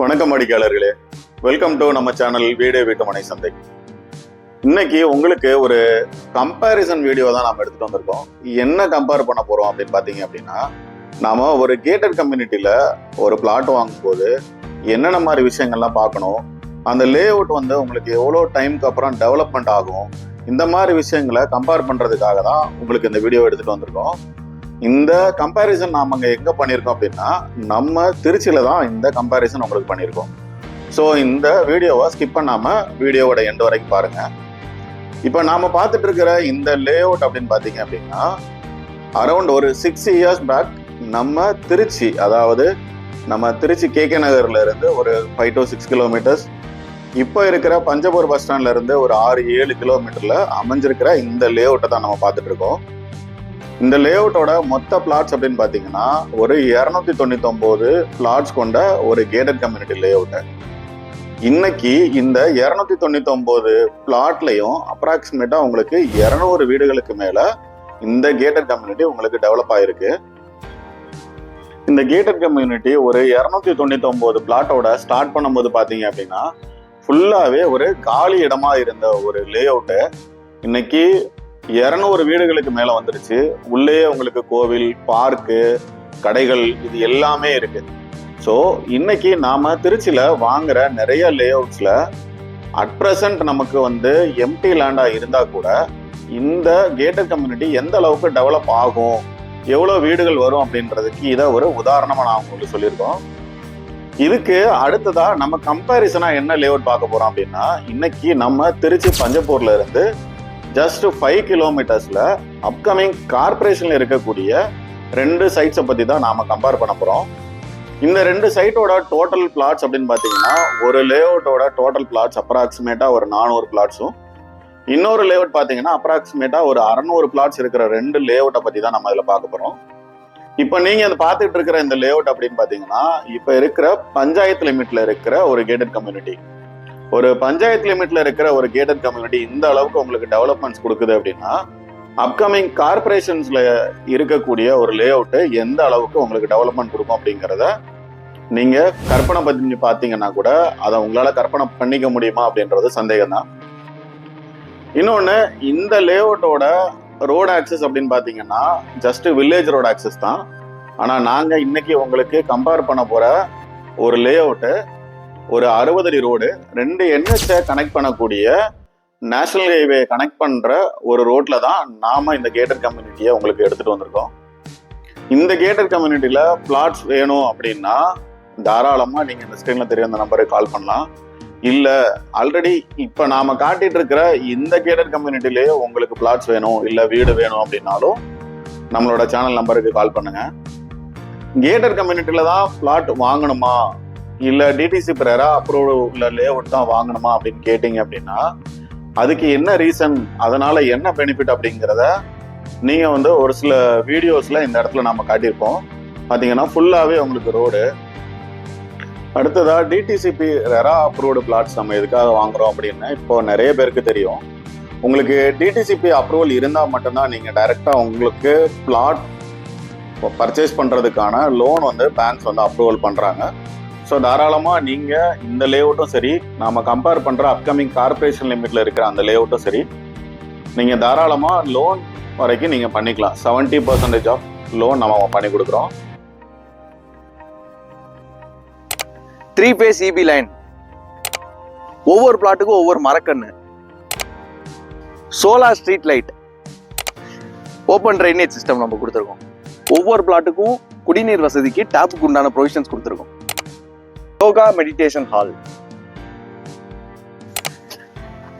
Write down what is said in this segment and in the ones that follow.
வணக்கம் அடிக்கையாளர்களே welcome to நம்ம சேனல் வீடியோ வீட்டுமனை சந்தை. இன்னைக்கு உங்களுக்கு ஒரு கம்பேரிசன் வீடியோ தான் நம்ம எடுத்துட்டு வந்திருக்கோம். என்ன கம்பேர் பண்ண போறோம் அப்படின்னு பாத்தீங்க அப்படின்னா நாம ஒரு கேட்டட் கம்யூனிட்டியில ஒரு பிளாட் வாங்கும்போது என்னென்ன மாதிரி விஷயங்கள்லாம் பார்க்கணும் அந்த லே அவுட் வந்து உங்களுக்கு எவ்வளோ டைம்க்கு அப்புறம் டெவலப்மெண்ட் ஆகும் இந்த மாதிரி விஷயங்களை கம்பேர் பண்ணுறதுக்காக தான் உங்களுக்கு இந்த வீடியோ எடுத்துகிட்டு வந்திருக்கோம். இந்த கம்பேரிசன் நாம் அங்கே எங்கே பண்ணியிருக்கோம் அப்படின்னா நம்ம திருச்சியில் தான் இந்த கம்பேரிசன் உங்களுக்கு பண்ணியிருக்கோம் ஸோ இந்த வீடியோவை ஸ்கிப் பண்ணாமல் வீடியோவோட எண்டு வரைக்கும் பாருங்கள் இப்போ நாம் பார்த்துட்டு இருக்கிற இந்த லே அவுட் அப்படின்னு பார்த்தீங்க அப்படின்னா அரௌண்ட் ஒரு சிக்ஸ் இயர்ஸ் பேக் நம்ம திருச்சி அதாவது நம்ம திருச்சி கேகே நகர்ல இருந்து ஒரு ஃபைவ் டு சிக்ஸ் கிலோமீட்டர்ஸ் இப்போ இருக்கிற பஞ்சபூர் பஸ் ஸ்டாண்ட்ல இருந்து ஒரு ஆறு ஏழு கிலோமீட்டர்ல அமைஞ்சிருக்கிற இந்த லே அவுட்டை தான் நம்ம பார்த்துட்டு இருக்கோம். இந்த லே அவுட்டோட மொத்த பிளாட்ஸ் அப்படின்னு பார்த்தீங்கன்னா ஒரு இரநூத்தி தொண்ணூத்தி ஒன்பது பிளாட்ஸ் கொண்ட ஒரு கேட்டட் கம்யூனிட்டி லே அவுட்டு இன்னைக்கு இந்த இரநூத்தி தொண்ணூத்தி ஒன்பது பிளாட்லையும் அப்ராக்சிமேட்டா உங்களுக்கு இரநூறு வீடுகளுக்கு மேல இந்த கேட்டட் கம்யூனிட்டி உங்களுக்கு டெவலப் ஆயிருக்கு. இந்த கேட்டட் கம்யூனிட்டி ஒரு இரநூத்தி தொண்ணூத்தி ஒன்பது பிளாட்டோட ஸ்டார்ட் பண்ணும்போது பாத்தீங்க அப்படின்னா ஃபுல்லாவே ஒரு காலி இடமா இருந்த ஒரு லே அவுட்டு இன்னைக்கு இரநூறு வீடுகளுக்கு மேல வந்துருச்சு. உள்ளே உங்களுக்கு கோவில் பார்க்கு கடைகள் இது எல்லாமே இருக்கு. ஸோ இன்னைக்கு நாம திருச்சியில வாங்குற நிறைய லே அவுட்ஸ்ல அட் ப்ரெசன்ட் நமக்கு வந்து எம்டி லேண்டா இருந்தா கூட இந்த கேட்டட் கம்யூனிட்டி எந்த அளவுக்கு டெவலப் ஆகும் எவ்வளோ வீடுகள் வரும் அப்படின்றதுக்கு இதை ஒரு உதாரணமாக நான் உங்களுக்கு சொல்லியிருக்கோம். இதுக்கு அடுத்ததாக நம்ம கம்பேரிசனாக என்ன லேஅவுட் பார்க்க போகிறோம் அப்படின்னா இன்னைக்கு நம்ம திருச்சி பஞ்சப்பூர்ல இருந்து ஜஸ்ட் ஃபைவ் கிலோமீட்டர்ஸ்ல அப்கமிங் கார்பரேஷன்ல இருக்கக்கூடிய ரெண்டு சைட்ஸை பத்தி தான் நாம கம்பேர் பண்ண போறோம். இந்த ரெண்டு சைட்டோட டோட்டல் பிளாட்ஸ் அப்படின்னு பாத்தீங்கன்னா ஒரு லேஅவுட்டோட டோட்டல் பிளாட்ஸ் அப்ராக்சிமேட்டா ஒரு நானூறு பிளாட்ஸும் இன்னொரு லேஅவுட் பாத்தீங்கன்னா அப்ராக்சிமேட்டா ஒரு அறநூறு பிளாட்ஸ் இருக்கிற ரெண்டு லேஅவுட்டை பத்தி தான் நம்ம இதுல பார்க்க போறோம். இப்போ நீங்க அதை பார்த்துட்டு இருக்கிற இந்த லேஅவுட் அப்படின்னு பாத்தீங்கன்னா இப்ப இருக்கிற பஞ்சாயத்து லிமிட்ல இருக்கிற ஒரு கேட்டட் கம்யூனிட்டி ஒரு பஞ்சாயத்து லிமிட்ல இருக்கிற ஒரு கேட்டட் கம்யூனிட்டி இந்த அளவுக்கு உங்களுக்கு டெவலப்மெண்ட்ஸ் கொடுக்குது அப்படின்னா அப்கமிங் கார்பரேஷன்ஸ்ல இருக்கக்கூடிய ஒரு லே அவுட்டு எந்த அளவுக்கு உங்களுக்கு டெவலப்மெண்ட் கொடுக்கும் அப்படிங்கிறத நீங்க கற்பனை பண்ணி பார்த்தீங்கன்னா கூட அதை உங்களால கற்பனை பண்ணிக்க முடியுமா அப்படின்றது சந்தேகம் தான் இன்னொன்று இந்த லே அவுட்டோட ரோடு ஆக்சஸ் அப்படின்னு பார்த்தீங்கன்னா ஜஸ்ட் வில்லேஜ் ரோடு ஆக்சஸ் தான். ஆனால் நாங்கள் இன்னைக்கு உங்களுக்கு கம்பேர் பண்ண போகிற ஒரு லே அவுட்டு ஒரு அறுபது அடி ரோடு ரெண்டு என்எஸ்ஐ கனெக்ட் பண்ணக்கூடிய நேஷனல் ஹைவே கனெக்ட் பண்ணுற ஒரு ரோட்ல தான் நாம இந்த கேட்டர் கம்யூனிட்டியை உங்களுக்கு எடுத்துட்டு வந்திருக்கோம். இந்த கேட்டர் கம்யூனிட்டியில பிளாட்ஸ் வேணும் அப்படின்னா தாராளமாக நீங்க இந்த ஸ்கிரீன்ல தெரிய அந்த நம்பருக்கு கால் பண்ணலாம். இல்ல ஆல்ரெடி இப்ப நாம காட்டிட்டு இருக்கிற இந்த கேட்டர் கம்யூனிட்டிலேயே உங்களுக்கு பிளாட்ஸ் வேணும் இல்ல வீடு வேணும் அப்படின்னாலும் நம்மளோட சேனல் நம்பருக்கு கால் பண்ணுங்க. கேட்டர் கம்யூனிட்டியில தான் பிளாட் வாங்கணுமா? இல்ல டிடிசி பிரேரா அப்ரூவ் உள்ள லே அவுட் தான் வாங்கணுமா அப்படின்னு கேட்டீங்க அப்படின்னா அதுக்கு என்ன ரீசன் அதனால என்ன பெனிஃபிட் அப்படிங்கிறத நீங்க வந்து ஒரு சில வீடியோஸ்ல இந்த இடத்துல நம்ம காட்டியிருப்போம். பாத்தீங்கன்னா ஃபுல்லாவே உங்களுக்கு ரோடு அடுத்ததா டிடிசிபி ரெரா அப்ரூவ்டு பிளாட்ஸ் நம்ம எதுக்காக வாங்குறோம் அப்படின்னு இப்போ நிறைய பேருக்கு தெரியும். உங்களுக்கு டிடிசிபி அப்ரூவல் இருந்தால் மட்டும்தான் நீங்கள் டைரெக்டாக உங்களுக்கு பிளாட் பர்ச்சேஸ் பண்ணுறதுக்கான லோன் வந்து பேங்க்ஸ் வந்து அப்ரூவல் பண்ணுறாங்க ஸோ தாராளமாக நீங்கள் இந்த லேஅவுட்டும் சரி நாம் கம்பேர் பண்ணுற அப்கமிங் கார்பரேஷன் லிமிட்டில் இருக்கிற அந்த லேஅவுட்டும் சரி நீங்கள் தாராளமாக லோன் வரைக்கும் நீங்கள் பண்ணிக்கலாம். செவன்ட்டி பர்சன்டேஜ் ஆஃப் லோன் நம்ம பண்ணி கொடுக்குறோம். த்ரீ பேஸ் இபி லைன் ஒவ்வொரு பிளாட்டுக்கும் ஒவ்வொரு மரக்கண்ணு solar street light open drainage system நம்ம கொடுத்துருக்கோம். ஒவ்வொரு பிளாட்டுக்கும் குடிநீர் வசதிக்கு டேப்புக்கு உண்டான ப்ரொவிஷன்ஸ் கொடுத்துருக்கோம். Yoga meditation hall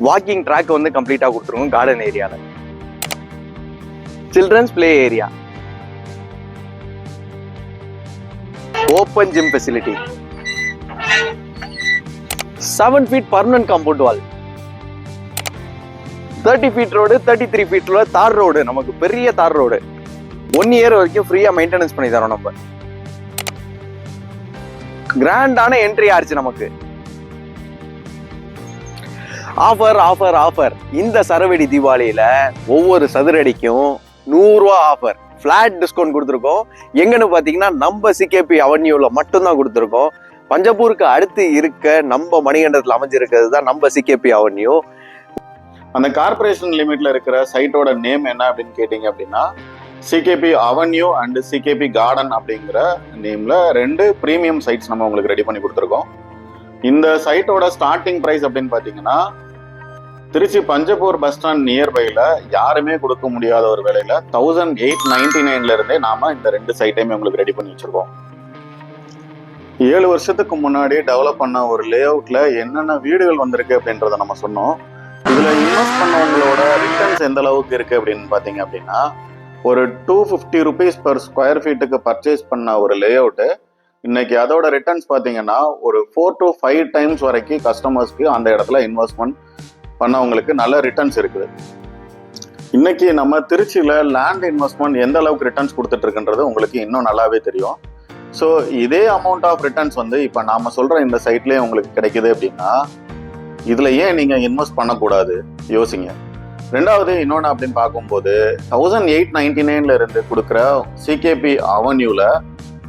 walking track வந்து கம்ப்ளீட்டாக கொடுத்துருவோம் கார்டன் ஏரியாவில் children's play area open gym facility seven feet permanent compound wall thirty feet road thirty three feet road tar road நமக்கு பெரிய தார் ரோடு ஒன் இயர் வரைக்கும் ஃப்ரீயா மெயின்டெனன்ஸ் பண்ணி தரோம் நம்ம. கிராண்டான என்ட்ரி ஆயிடுச்சு நமக்கு. ஆஃபர் ஆஃபர் ஆஃபர் இந்த சரவெடி தீபாவளியில ஒவ்வொரு சதுரடிக்கும் நூறுரூவா ஆஃபர் ஃப்ளாட் டிஸ்கவுண்ட் கொடுத்துருக்கோம். எங்கன்னு பார்த்தீங்கன்னா நம்ம சிகேபி அவென்யூவில் மட்டும்தான் கொடுத்துருக்கோம். பஞ்சப்பூருக்கு அடுத்து இருக்க நம்ம மணிகண்டத்தில் அமைஞ்சிருக்கிறது தான் நம்ம சிகேபி அவென்யூ அந்த கார்ப்பரேஷன் லிமிட்ல இருக்கிற சைட்டோட நேம் என்ன அப்படின்னு கேட்டிங்க அப்படின்னா C K P avenue and C K P garden அப்படிங்கிற நேம்ல ரெண்டு ப்ரீமியம் சைட்ஸ் நம்ம உங்களுக்கு ரெடி பண்ணி கொடுத்துருக்கோம். இந்த சைட்டோட ஸ்டார்டிங் ப்ரைஸ் அப்படின்னு பார்த்தீங்கன்னா திருச்சி பஞ்சப்பூர் பஸ் ஸ்டாண்ட் நியர்பைல யாருமே கொடுக்க முடியாத ஒரு விலையில தௌசண்ட் எயிட் நைன்டி நைன்ல இருந்தே நாம இந்த ரெண்டு சைட்டையுமே உங்களுக்கு ரெடி பண்ணி வச்சிருக்கோம். ஏழு வருஷத்துக்கு முன்னாடி டெவலப் பண்ண ஒரு லே அவுட்ல என்னென்ன வீடுகள் வந்திருக்கு அப்படின்றத நம்ம சொன்னோம். இதுல இன்வெஸ்ட் பண்ணவங்களோட ரிட்டர்ன்ஸ் எந்த அளவுக்கு இருக்கு அப்படின்னு பாத்தீங்க அப்படின்னா ஒரு two fifty rupees per square ஃபீட்டுக்கு purchase பண்ண ஒரு லே அவுட்டு இன்னைக்கு அதோட ரிட்டர்ன்ஸ் பார்த்தீங்கன்னா ஒரு ஃபோர் டு ஃபைவ் டைம்ஸ் வரைக்கும் கஸ்டமர்ஸ்க்கு அந்த இடத்துல இன்வெஸ்ட்மெண்ட் பண்ணவங்களுக்கு நல்ல ரிட்டர்ன்ஸ் இருக்குது. இன்னைக்கு நம்ம திருச்சியில் லேண்ட் இன்வெஸ்ட்மெண்ட் எந்த அளவுக்கு ரிட்டர்ன்ஸ் கொடுத்துட்டு இருக்குன்றது உங்களுக்கு இன்னும் நல்லாவே தெரியும். ஸோ இதே அமௌண்ட் ஆஃப் ரிட்டர்ன்ஸ் வந்து இப்போ நாம சொல்கிற இந்த சைட்லேயே உங்களுக்கு கிடைக்குது அப்படின்னா இதில் ஏன் நீங்கள் இன்வெஸ்ட் பண்ணக்கூடாது? யோசிங்க. ரெண்டாவது இன்னொன்று அப்படின்னு பார்க்கும்போது தௌசண்ட் எயிட் நைன்டி நைன்ல இருந்து கொடுக்குற சிகேபி அவென்யூல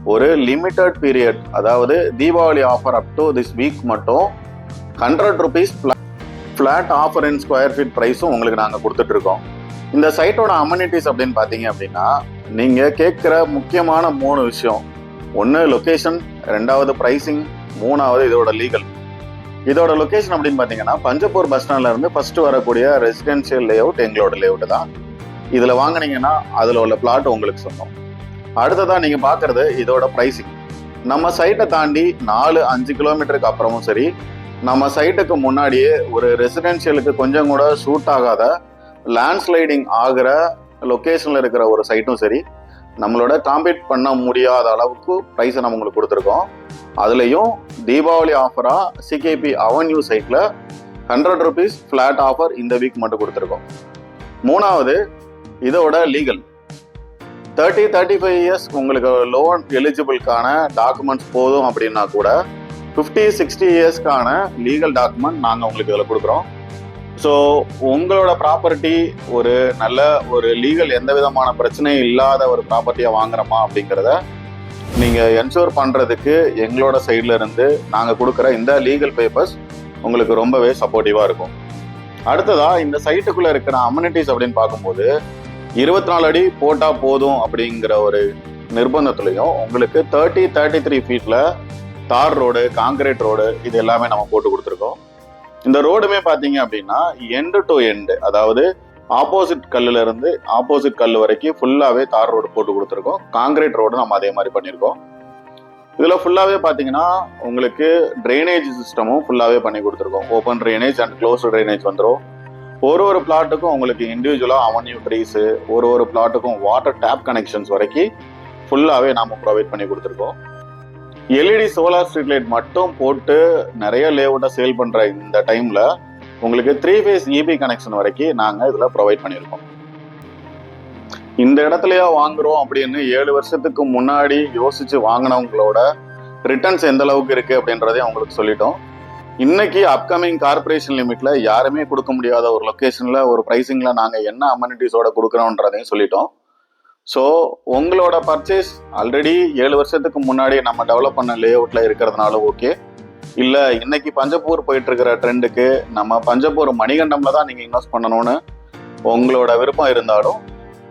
ஒரு லிமிட்டட் பீரியட் அதாவது Deepavali offer up to this week மட்டும் hundred rupees flat offer in square feet ப்ரைஸும் உங்களுக்கு நாங்கள் கொடுத்துட்ருக்கோம். இந்த சைட்டோட அம்யூனிட்டிஸ் அப்படின்னு பார்த்தீங்க அப்படின்னா நீங்கள் கேட்குற முக்கியமான மூணு விஷயம். ஒன்று லொக்கேஷன் ரெண்டாவது ப்ரைசிங் மூணாவது இதோட லீகல் இதோட லொகேஷன் அப்படின்னு பார்த்தீங்கன்னா பஞ்சப்பூர் பஸ் ஸ்டாண்ட்ல இருந்து ஃபர்ஸ்ட் வரக்கூடிய ரெசிடென்ஷியல் லேஅவுட் எங்களோட லேஅவுட் தான். இதில் வாங்குனீங்கன்னா அதில் உள்ள பிளாட் உங்களுக்கு சொந்தம் அடுத்ததாக நீங்கள் பார்க்குறது இதோட ப்ரைஸிங் நம்ம சைட்டை தாண்டி நாலு அஞ்சு கிலோமீட்டருக்கு அப்புறமும் சரி நம்ம சைட்டுக்கு முன்னாடியே ஒரு ரெசிடென்ஷியலுக்கு கொஞ்சம் கூட சூட் ஆகாத லேண்ட்ஸ்லைடிங் ஆகிற லொக்கேஷனில் இருக்கிற ஒரு சைட்டும் சரி நம்மளோட காம்பீட் பண்ண முடியாத அளவுக்கு ப்ரைஸை நம்ம உங்களுக்கு கொடுத்துருக்கோம். அதுலேயும் தீபாவளி ஆஃபராக சிகேபி அவென்யூ சைட்டில் ஹண்ட்ரட் ருபீஸ் ஃப்ளாட் ஆஃபர் இந்த வீக் மட்டும் கொடுத்துருக்கோம். மூணாவது இதோட legal thirty thirty five years உங்களுக்கு லோன் எலிஜிபிள்கான டாக்குமெண்ட்ஸ் போதும் அப்படின்னா கூட ஃபிஃப்டி சிக்ஸ்டி இயர்ஸ்க்கான லீகல் டாக்குமெண்ட் நாங்கள் உங்களுக்கு இதில் கொடுக்குறோம். ஸோ உங்களோட ப்ராப்பர்ட்டி ஒரு நல்ல ஒரு லீகல் எந்த விதமான பிரச்சனையும் இல்லாத ஒரு ப்ராப்பர்ட்டியை வாங்குறோமா அப்படிங்கிறத நீங்கள் என்ஷூர் பண்ணுறதுக்கு எங்களோட சைடில் இருந்து நாங்கள் கொடுக்குற இந்த லீகல் பேப்பர்ஸ் உங்களுக்கு ரொம்பவே சப்போர்ட்டிவாக இருக்கும். அடுத்ததாக இந்த சைட்டுக்குள்ளே இருக்கிற அம்யூனிட்டிஸ் அப்படின்னு பார்க்கும்போது இருபத்தி நாலு அடி போட்டால் போதும் அப்படிங்கிற ஒரு நிர்பந்தத்துலையும் உங்களுக்கு தேர்ட்டி தேர்ட்டி த்ரீ ஃபீட்டில் தார் ரோடு காங்கிரீட் ரோடு இது எல்லாமே நம்ம போட்டு கொடுத்துருக்கோம். இந்த ரோடுமே பார்த்தீங்க அப்படின்னா எண்டு டு எண்டு அதாவது ஆப்போசிட் கல்லுல இருந்து ஆப்போசிட் கல் வரைக்கும் ஃபுல்லாவே தார் ரோடு போட்டு கொடுத்துருக்கோம். காங்கிரீட் ரோடு நம்ம அதே மாதிரி பண்ணியிருக்கோம். இதுல ஃபுல்லாவே பாத்தீங்கன்னா உங்களுக்கு ட்ரைனேஜ் சிஸ்டமும் ஃபுல்லாவே பண்ணி கொடுத்துருக்கோம். Open drainage and close drainage வந்துடும் ஒரு ஒரு பிளாட்டுக்கும் உங்களுக்கு இண்டிவிஜுவலா அவன்யூ ட்ரீஸ் ஒரு ஒரு பிளாட்டுக்கும் வாட்டர் டேப் கனெக்ஷன்ஸ் வரைக்கும் ஃபுல்லாவே நாம ப்ரொவைட் பண்ணி கொடுத்துருக்கோம். எல்இடி சோலார் ஸ்ட்ரீட் லைட் மட்டும் போட்டு நிறைய லேவுட்டாக சேல் பண்ணுற இந்த டைமில் உங்களுக்கு த்ரீ ஃபேஸ் இபி கனெக்ஷன் வரைக்கும் நாங்கள் இதில் ப்ரொவைட் பண்ணியிருக்கோம். இந்த இடத்துலையா வாங்குறோம் அப்படின்னு ஏழு வருஷத்துக்கு முன்னாடி யோசிச்சு வாங்கினவங்களோட ரிட்டர்ன்ஸ் எந்த அளவுக்கு இருக்கு அப்படின்றதையும் அவங்களுக்கு சொல்லிட்டோம். இன்னைக்கு அப்கமிங் கார்பரேஷன் லிமிட்ல யாருமே கொடுக்க முடியாத ஒரு லொக்கேஷன்ல ஒரு பிரைசிங்ல நாங்கள் என்ன அமெனிட்டிஸோட கொடுக்குறோன்றதையும் சொல்லிட்டோம். ஸோ உங்களோட பர்ச்சேஸ் ஆல்ரெடி ஏழு வருஷத்துக்கு முன்னாடி நம்ம டெவலப் பண்ண லே இருக்கிறதுனால ஓகே இல்லை இன்னைக்கு பஞ்சப்பூர் போயிட்டு இருக்கிற ட்ரெண்டுக்கு நம்ம பஞ்சப்பூர் மணிகண்டம்ல தான் நீங்கள் இன்வெஸ்ட் பண்ணணும்னு உங்களோட விருப்பம் இருந்தாலும்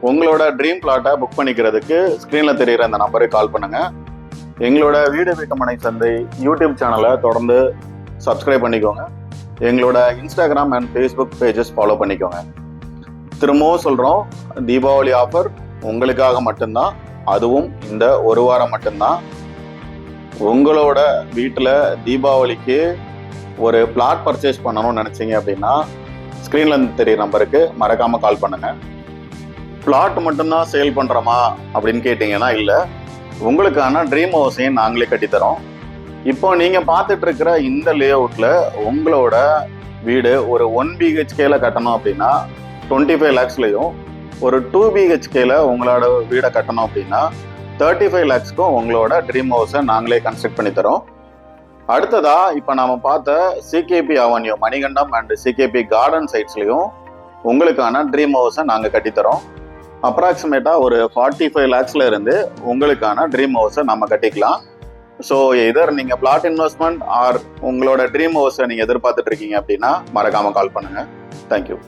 உங்களோட ட்ரீம் பிளாட்டை புக் பண்ணிக்கிறதுக்கு ஸ்க்ரீனில் தெரிகிற அந்த நம்பருக்கு கால் பண்ணுங்கள் எங்களோட வீடு வீட்டுமனை சந்தை யூடியூப் சேனலை தொடர்ந்து சப்ஸ்கிரைப் பண்ணிக்கோங்க. எங்களோட Instagram and Facebook pages follow பண்ணிக்கோங்க. திரும்பவும் சொல்கிறோம் தீபாவளி ஆஃபர் உங்களுக்காக மட்டும்தான் அதுவும் இந்த ஒரு வாரம் மட்டும்தான். உங்களோட வீட்டில் தீபாவளிக்கு ஒரு பிளாட் பர்ச்சேஸ் பண்ணணும்னு நினச்சிங்க அப்படின்னா ஸ்க்ரீன்ல தெரியுற நம்பருக்கு மறக்காமல் கால் பண்ணுங்கள் பிளாட் மட்டும்தான் சேல் பண்ணுறோமா அப்படின்னு கேட்டிங்கன்னா இல்லை. உங்களுக்கான ட்ரீம் ஹவுஸையும் நாங்களே கட்டித்தரோம் இப்போ நீங்கள் பார்த்துட்டு இருக்கிற இந்த லே அவுட்ல உங்களோட வீடு ஒரு ஒன் பிஹெச்கேல கட்டணும் அப்படின்னா டுவெண்ட்டி ஃபைவ் லேக்ஸ்லையும் ஒரு டூ பிஹெச்கேல உங்களோட வீடை கட்டணும் அப்படின்னா தேர்ட்டி ஃபைவ் லேக்ஸ்க்கும் உங்களோட ட்ரீம் ஹவுஸை நாங்களே கன்ஸ்ட்ரக்ட் பண்ணி தரோம். அடுத்ததா இப்போ நாம் பார்த்த CKP Avenue Manikandam and CKP Garden சைட்ஸ்லையும் உங்களுக்கான ட்ரீம் ஹவுஸை நாங்கள் கட்டித்தரோம் அப்ராக்சிமேட்டாக ஒரு ஃபார்ட்டி ஃபைவ் லேக்ஸில் இருந்து உங்களுக்கான ட்ரீம் ஹவுஸை நம்ம கட்டிக்கலாம். ஸோ எதர் நீங்கள் பிளாட் இன்வெஸ்ட்மெண்ட் ஆர் உங்களோட ட்ரீம் ஹவுஸை நீங்கள் எதிர்பார்த்துட்டு இருக்கீங்க அப்படின்னா மறக்காமல் கால் பண்ணுங்கள் தேங்க்யூ